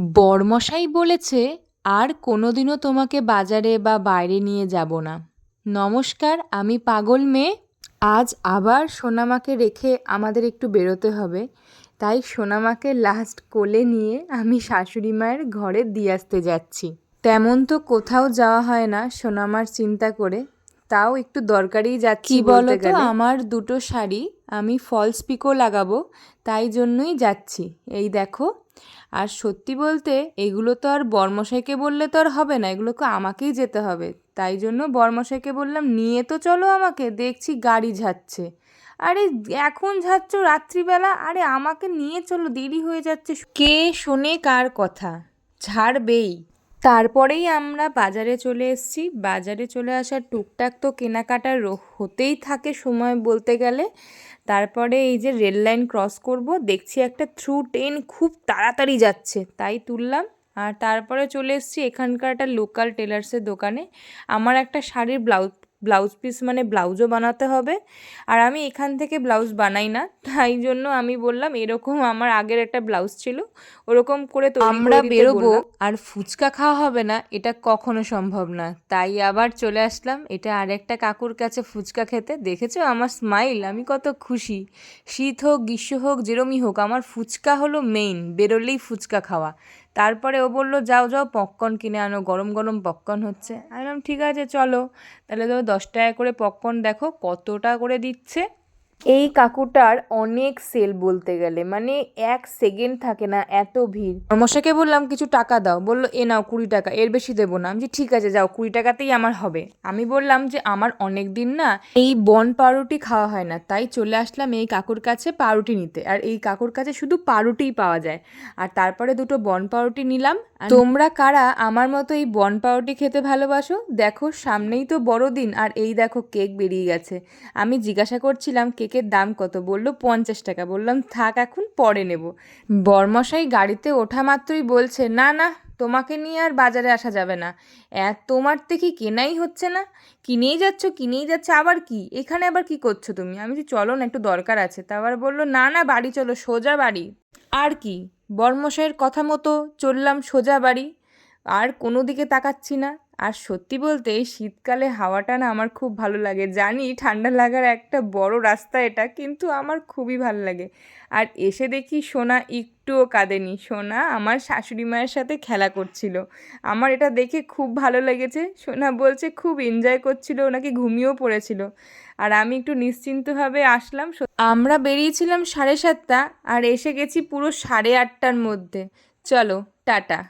বরমশাই বলেছে, আর কোনোদিনও তোমাকে বাজারে বা বাইরে নিয়ে যাব না। নমস্কার, আমি পাগল মেয়ে। আজ আবার সোনামাকে রেখে আমাদের একটু বেরোতে হবে। তাই সোনামাকে লাস্ট কোলে নিয়ে আমি শাশুড়ি মায়ের ঘরে দিয়ে আসতে যাচ্ছি। তেমন তো কোথাও যাওয়া হয় না সোনামার চিন্তা করে। তাও একটু দরকারেই যাচ্ছি বলতে বলতো, গেলে। আমার দুটো শাড়ি আমি ফলস পিকো লাগাবো তাই জন্যই যাচ্ছি। এই দেখো আর সত্যি বলতে এগুলো তো আর বর্মশাইকে বললে তো আর হবে না এগুলোকে আমাকেই যেতে হবে। তাই জন্য বর্মশাইকে বললাম নিয়ে তো চলো আমাকে দেখছি গাড়ি ঝাচ্ছে আরে এখন ঝাচ্ছ রাত্রিবেলা? আরে আমাকে নিয়ে চলো দেরি হয়ে যাচ্ছে। কে শোনে কার কথা? ছাড়বেই তারপরেই আমরা বাজারে চলে এসেছি। বাজারে চলে আসার টুকটাক তো কেনাকাটার হতেই থাকে সময় বলতে গেলে। তারপরে এই যে রেল লাইন ক্রস করব, দেখছি একটা থ্রু ট্রেন খুব তাড়াতাড়ি যাচ্ছে, তাই তুললাম। আর তারপরে চলে এসেছি এখানকার একটা লোকাল টেলার্সের দোকানে। আমার একটা শাড়ির ব্লাউজ ব্লাউজ পিস মানে ব্লাউজও বানাতে হবে। আর আমি এখান থেকে ব্লাউজ বানাই না তাই জন্য আমি বললাম এরকম আমার আগের একটা ব্লাউজ ছিল ওরকম করে তো আমরা বেরোবো আর ফুচকা খাওয়া হবে না এটা কখনো সম্ভব না। তাই আবার চলে আসলাম এটা আরেকটা কাকুর কাছে ফুচকা খেতে। দেখেছ আমার স্মাইল আমি কত খুশি। শীত হোক গ্রীষ্ম হোক যেরমই হোক আমার ফুচকা হলো মেইন বেরোলেই ফুচকা খাওয়া। তারপরে ও বলল, যাও যাও পপকর্ন কিনে আনো, গরম গরম পপকর্ন হচ্ছে। আমি বললাম, ঠিক আছে, চলো। তাহলে তো দশ টাকা করে পপকর্ন দেখো কতটা করে দিচ্ছে। এই কাকুটার অনেক সেল বলতে গেলে মানে এক সেকেন্ড থাকে না এত ভিড়। মশাকে বললাম, কিছু টাকা দাও। বলল, এ নাও কুড়ি টাকা, এর বেশি দেবো না। আমি ঠিক আছে, যাও, কুড়ি টাকাতেই আমার হবে। আমি বললাম যে, আমার অনেক দিন না এই বন পাউরুটি খাওয়া হয় না। তাই চলে আসলাম এই কাকুর কাছে পাউরুটি নিতে। আর এই কাকুর কাছে শুধু পাউরুটিই পাওয়া যায়। আর তারপরে দুটো বন পাউরুটি নিলাম। তোমরা কারা আমার মতো এই বন পাউরুটি খেতে ভালোবাসো? দেখো, সামনেই তো বড়দিন। আর এই দেখো, কেক বেরিয়ে গেছে। আমি জিজ্ঞাসা করছিলাম কেকের দাম কত? বলল, পঞ্চাশ টাকা। বললাম, থাক, এখন পরে নেব। বর্মশাই গাড়িতে ওঠা মাত্রই বলছে, না না, তোমাকে নিয়ে আর বাজারে আসা যাবে না। এত তোমার তো কি কেনাই হচ্ছে না। কিনেই যাচ্ছ, কিনেই যাচ্ছে, আবার কি? এখানে আবার কি করছ তুমি? আমি যে চলো না, একটু দরকার আছে। তা আবার বলল, না না, বাড়ি চলো, সোজা বাড়ি। আর কি? বর্মশাইয়ের কথা মতো চললাম সোজা বাড়ি। আর কোনো দিকে তাকাচ্ছি না। আর সত্যি বলতে শীতকালে হাওয়াটা না আমার খুব ভালো লাগে। জানি ঠান্ডা লাগার একটা বড় রাস্তা এটা, কিন্তু আমার খুবই ভালো লাগে। আর এসে দেখি সোনা একটুও কাঁদেনি। সোনা আমার শাশুড়ি মায়ের সাথে খেলা করছিল। আমার এটা দেখে খুব ভালো লেগেছে। সোনা বলছে খুব এনজয় করছিল, ওনাকে ঘুমিয়েও পড়েছিল। আর আমি একটু নিশ্চিন্তভাবে আসলাম। আমরা বেরিয়েছিলাম সাড়ে সাতটা, আর এসে গেছি পুরো সাড়ে আটটার মধ্যে। চলো, টাটা।